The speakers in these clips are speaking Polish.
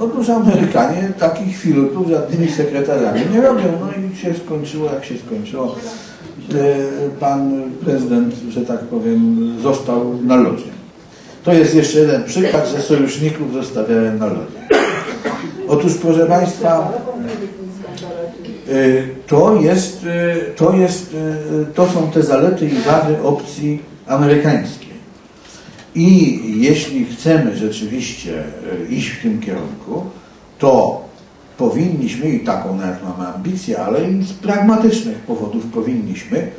Otóż Amerykanie takich filutów żadnymi sekretarzami nie robią. No i się skończyło jak się skończyło. E, Pan prezydent, że tak powiem, został na lodzie. To jest jeszcze jeden przykład, że sojuszników zostawiałem na lodzie. Otóż proszę Państwa, y, to jest, y, to jest, to są te zalety i wady opcji amerykańskiej. I jeśli chcemy rzeczywiście y, iść w tym kierunku, to powinniśmy, i taką nawet mamy ambicję, ale i z pragmatycznych powodów powinniśmy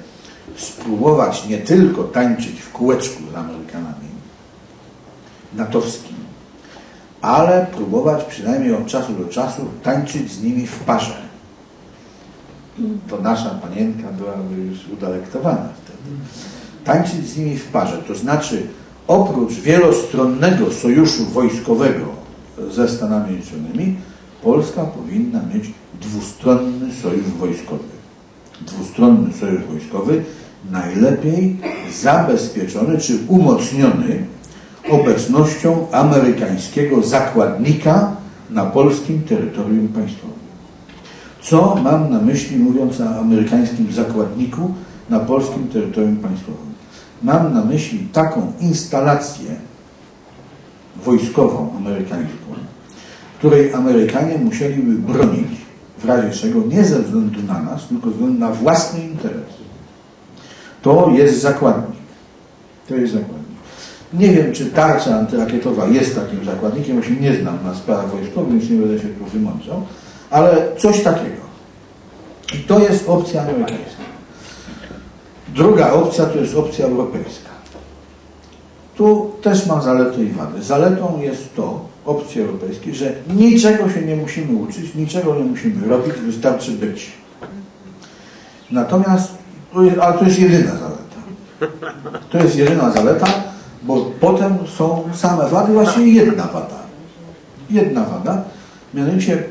spróbować nie tylko tańczyć w kółeczku z Amerykanami, natowskim, ale próbować przynajmniej od czasu do czasu tańczyć z nimi w parze. To nasza panienka byłaby już udalektowana wtedy. Tańczyć z nimi w parze, to znaczy oprócz wielostronnego sojuszu wojskowego ze Stanami Zjednoczonymi, Polska powinna mieć dwustronny sojusz wojskowy. Dwustronny sojusz wojskowy najlepiej zabezpieczony czy umocniony obecnością amerykańskiego zakładnika na polskim terytorium państwowym. Co mam na myśli mówiąc o amerykańskim zakładniku na polskim terytorium państwowym? Mam na myśli taką instalację wojskową amerykańską, której Amerykanie musieliby bronić w razie czego nie ze względu na nas, tylko ze względu na własny interes. To jest zakładnik. To jest zakładnik. Nie wiem, czy tarcza antyrakietowa jest takim zakładnikiem, bo się nie znam na sprawach wojskowych, więc nie będę się tu wymączał, ale coś takiego. I to jest opcja amerykańska. Druga opcja to jest opcja europejska. Tu też ma zalety i wady. Zaletą jest to opcji europejskiej, że niczego się nie musimy uczyć, niczego nie musimy robić, wystarczy być. Natomiast, ale to jest jedyna zaleta. To jest jedyna zaleta, bo potem są same wady, właściwie jedna wada. Jedna wada, mianowicie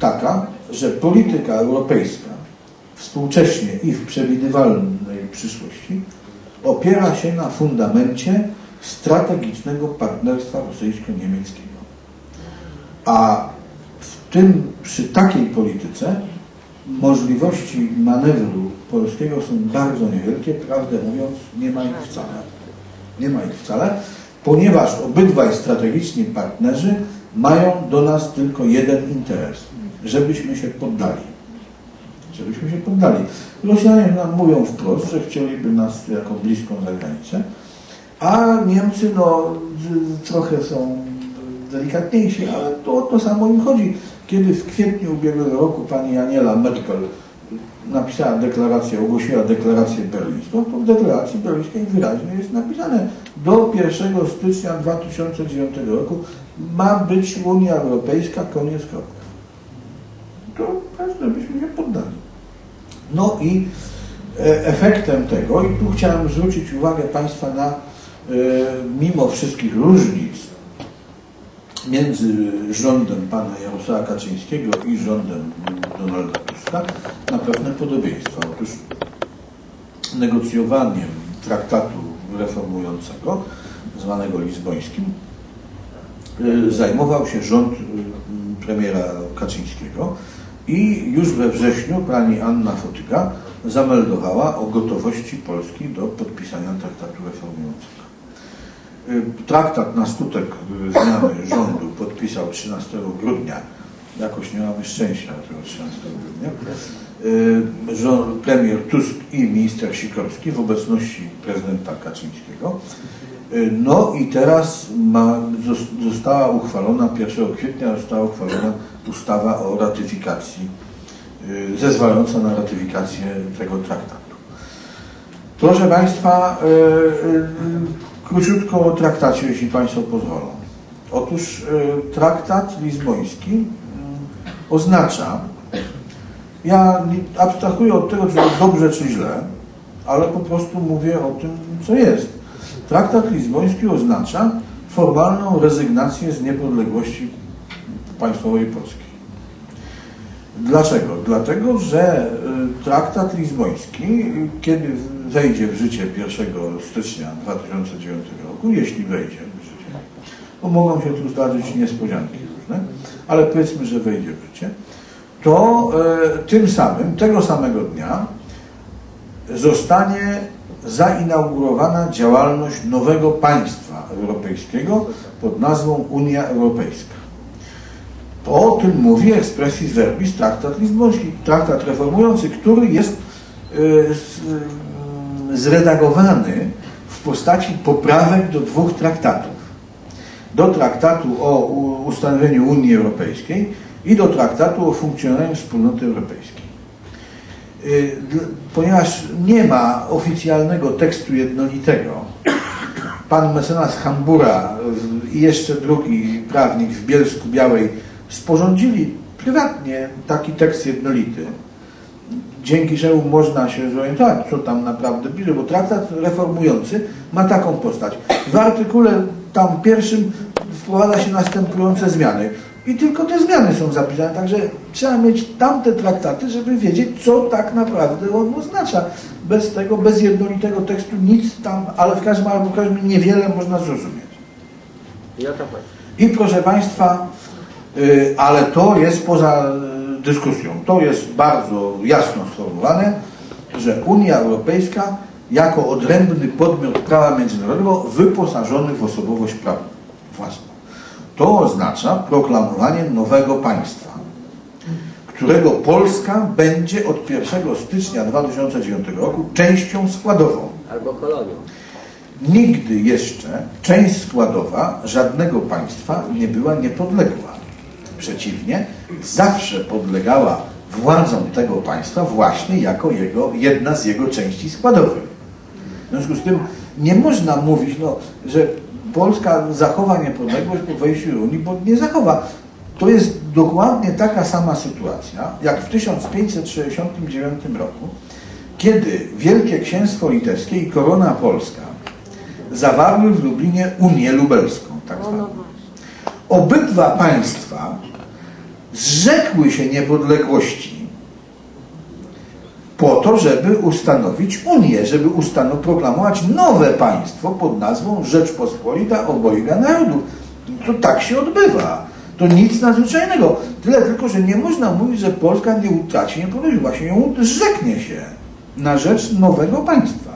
taka, że polityka europejska współcześnie i w przewidywalnej przyszłości opiera się na fundamencie strategicznego partnerstwa rosyjsko-niemieckiego. A w tym, przy takiej polityce możliwości manewru polskiego są bardzo niewielkie, prawdę mówiąc, nie ma ich wcale. Nie ma ich wcale, ponieważ obydwaj strategiczni partnerzy mają do nas tylko jeden interes, żebyśmy się poddali. Żebyśmy się poddali. Rosjanie nam mówią wprost, że chcieliby nas jako bliską zagranicę, a Niemcy no, trochę są delikatniejsi, ale to o to samo im chodzi. Kiedy w kwietniu ubiegłego roku pani Aniela Merkel napisała deklarację, ogłosiła deklarację berlińską, to w deklaracji berlińskiej wyraźnie jest napisane do 1 stycznia 2009 roku ma być Unia Europejska, koniec kropka. To żebyśmy się poddali. No i e, efektem tego, i tu chciałem zwrócić uwagę Państwa na, e, mimo wszystkich różnic między rządem pana Jarosława Kaczyńskiego i rządem Donalda Tuska, na pewne podobieństwa. Otóż negocjowaniem traktatu reformującego, zwanego lizbońskim, e, zajmował się rząd premiera Kaczyńskiego i już we wrześniu pani Anna Fotyga zameldowała o gotowości Polski do podpisania traktatu reformującego. Y, Traktat na skutek zmiany rządu podpisał 13 grudnia. Jakoś nie mamy szczęścia tego 13 grudnia. Y, Rząd, premier Tusk i minister Sikorski w obecności prezydenta Kaczyńskiego. Y, No i teraz ma, zos- została uchwalona, 1 kwietnia została uchwalona ustawa o ratyfikacji, y, zezwalająca na ratyfikację tego traktatu. Proszę Państwa, y, y, króciutko o traktacie, jeśli Państwo pozwolą. Otóż traktat lizboński oznacza, ja abstrahuję od tego, czy dobrze, czy źle, ale po prostu mówię o tym, co jest. Traktat lizboński oznacza formalną rezygnację z niepodległości państwowej Polski. Dlaczego? Dlatego, że y, traktat lizboński, y, kiedy wejdzie w życie 1 stycznia 2009 roku, jeśli wejdzie w życie, to mogą się tu zdarzyć niespodzianki różne. ale powiedzmy, że wejdzie w życie, to e, tym samym, tego samego dnia zostanie zainaugurowana działalność nowego państwa europejskiego pod nazwą Unia Europejska. O tym mówi expressis verbis traktat lizboński, traktat reformujący, który jest z, e, zredagowany w postaci poprawek do dwóch traktatów. Do traktatu o ustanowieniu Unii Europejskiej i do traktatu o funkcjonowaniu Wspólnoty Europejskiej. Y, Ponieważ nie ma oficjalnego tekstu jednolitego, pan mecenas Hambura y, i jeszcze drugi prawnik w Bielsku Białej sporządzili prywatnie taki tekst jednolity, dzięki czemu można się zorientować, co tam naprawdę pisze, bo traktat reformujący ma taką postać. W artykule tam pierwszym wprowadza się następujące zmiany. I tylko te zmiany są zapisane, także trzeba mieć tamte traktaty, żeby wiedzieć, co tak naprawdę on oznacza. Bez tego, bez jednolitego tekstu nic tam, ale w każdym razie w każdym niewiele można zrozumieć. To chodzi. I proszę Państwa, ale to jest poza y, dyskusją. To jest bardzo jasno sformułowane, że Unia Europejska jako odrębny podmiot prawa międzynarodowego wyposażony w osobowość prawną własną. To oznacza proklamowanie nowego państwa, którego Polska będzie od 1 stycznia 2009 roku częścią składową. Albo kolonią. Nigdy jeszcze część składowa żadnego państwa nie była niepodległa. Przeciwnie, zawsze podlegała władzom tego państwa właśnie jako jego, jedna z jego części składowych. W związku z tym nie można mówić, no, że Polska zachowa niepodległość po wejściu Unii, bo nie zachowa. To jest dokładnie taka sama sytuacja, jak w 1569 roku, kiedy Wielkie Księstwo Litewskie i Korona Polska zawarły w Lublinie Unię Lubelską. Tak zwaną. Obydwa państwa zrzekły się niepodległości po to, żeby ustanowić Unię, żeby proklamować nowe państwo pod nazwą Rzeczpospolita Obojga Narodów. To tak się odbywa. To nic nadzwyczajnego. Tyle tylko, że nie można mówić, że Polska nie utraci niepodległości. Właśnie ją zrzeknie się na rzecz nowego państwa.